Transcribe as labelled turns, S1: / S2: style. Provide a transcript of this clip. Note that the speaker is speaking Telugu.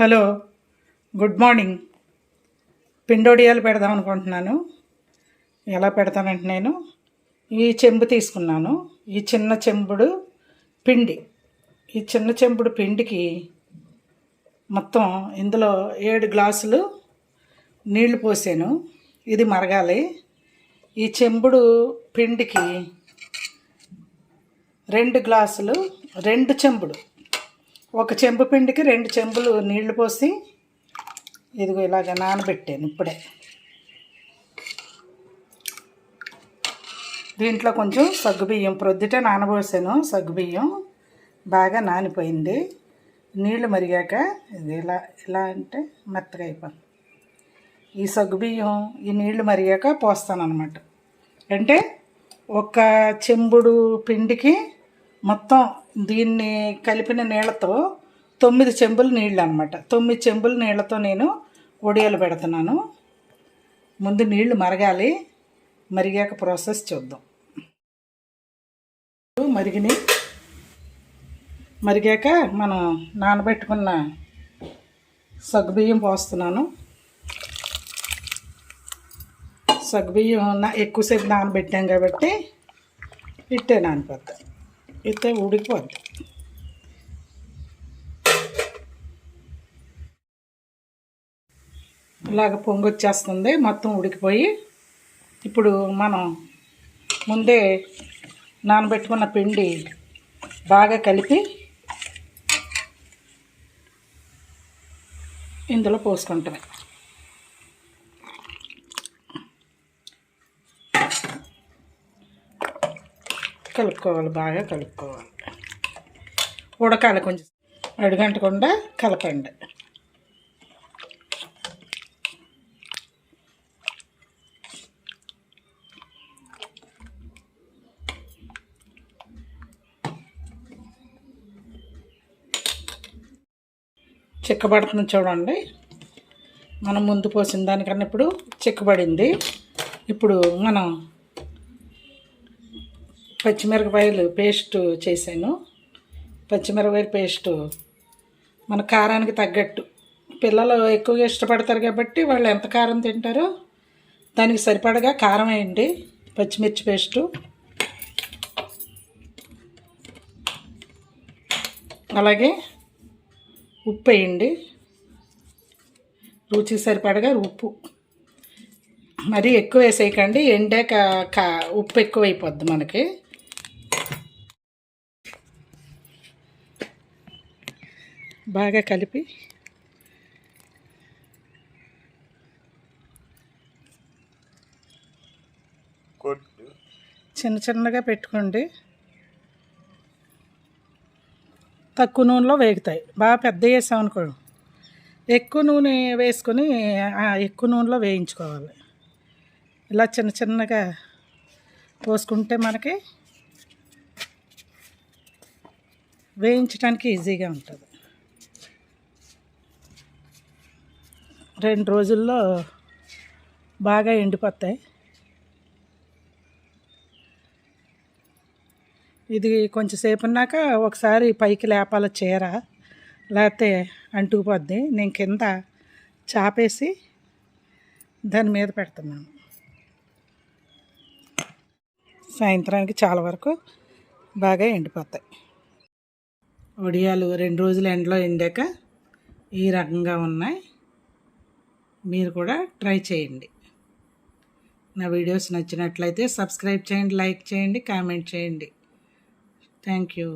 S1: Hello good morning. పిండోడియాలు పెడదాం అనుకుంటున్నాను. ఎలా పెడతానంటే నేను ఈ చెంబు తీసుకున్నాను. ఈ చిన్న చెంబుడు పిండి. ఈ చిన్న చెంబుడు పిండికి మొత్తం ఇందులో ఏడు గ్లాసులు నీళ్ళు పోసాను. ఇది మరగాలి. ఈ చెంబుడు పిండికి రెండు గ్లాసులు రెండు చెంబుడు. ఒక చెంబు పిండికి రెండు చెంబులు నీళ్ళు పోసి ఇదిగో ఇలాగ నానబెట్టాను ఇప్పుడే. దీంట్లో కొంచెం సగ్గుబియ్యం ప్రొద్దుటే నానబోసాను సగ్గుబియ్యం బాగా నానిపోయింది. నీళ్ళు మరిగాక ఇది ఇలా ఇలా అంటే మెత్తగా అయిపోయింది ఈ సగ్గుబియ్యం ఈ నీళ్ళు మరిగాక పోస్తాను అనమాట అంటే ఒక చెంబుడు పిండికి మొత్తం దీన్ని కలిపిన నీళ్ళతో తొమ్మిది చెంబులు నీళ్ళు అనమాట తొమ్మిది చెంబుల నీళ్ళతో నేను ఒడియాలు పెడుతున్నాను. ముందు నీళ్ళు మరగాలి. మరిగాక ప్రాసెస్ చూద్దాం. మరిగిని మరిగాక మనం నానబెట్టుకున్న సగ్గుబియ్యం పోస్తున్నాను. సగ్గుబియ్యం ఎక్కువసేపు నానబెట్టాం కాబట్టి ఇట్టే నానిపోద్ది. ఇట్టే ఉడికిపోద్ది e ఇలాగ పొంగొచ్చేస్తుంది. మొత్తం ఉడికిపోయి ఇప్పుడు మనం ముందే నానబెట్టుకున్న పిండి బాగా కలిపి ఇందులో పోసుకుంటాం. కలుపుకోవాలి బాగా కలుపుకోవాలి. ఉడకాలి కొంచెం. అడుగంటకుండా కలపండి. చిక్కబడుతుంది చూడండి. మనం ముందు పోసిన దానికన్నా ఇప్పుడు చిక్కబడింది. ఇప్పుడు మనం పచ్చిమిరపకాయలు పేస్ట్ చేశాను. పచ్చిమిరపకాయల పేస్ట్ మన కారానికి తగ్గట్టు. పిల్లలు ఎక్కువగా ఇష్టపడతారు కాబట్టి వాళ్ళు ఎంత కారం తింటారో దానికి సరిపడగా కారం వేయండి. పచ్చిమిర్చి పేస్టు. అలాగే ఉప్పు వేయండి. రుచి సరిపడగా ఉప్పు. మరీ ఎక్కువ వేసేయకండి. ఎండాక కా ఉప్పు ఎక్కువ అయిపోద్ది మనకి. బాగా కలిపి చిన్న చిన్నగా పెట్టుకోండి. తక్కువ నూనెలో వేగుతాయి. బాగా పెద్ద వేసామనుకో ఎక్కువ నూనె వేసుకొని ఎక్కువ నూనెలో వేయించుకోవాలి. ఇలా చిన్న చిన్నగా పోసుకుంటే మనకి వేయించడానికి ఈజీగా ఉంటుంది. రెండు రోజుల్లో బాగా ఎండిపోతాయి. ఇది కొంచెంసేపు ఉన్నాక ఒకసారి పైకి లేపాల చీర లేకపోతే అంటుకుపోద్ది. నేను కింద చాపేసి దాని మీద పెడుతున్నాను. సాయంత్రానికి చాలా వరకు బాగా ఎండిపోతాయి. ఒడియాలు రెండు రోజులు ఎండలో ఎండాక ఈ రకంగా ఉన్నాయి. మీరు కూడా ట్రై చేయండి. నా వీడియోస్ నచ్చినట్లయితే సబ్స్క్రైబ్ చేయండి లైక్ చేయండి కామెంట్ చేయండి. Thank you.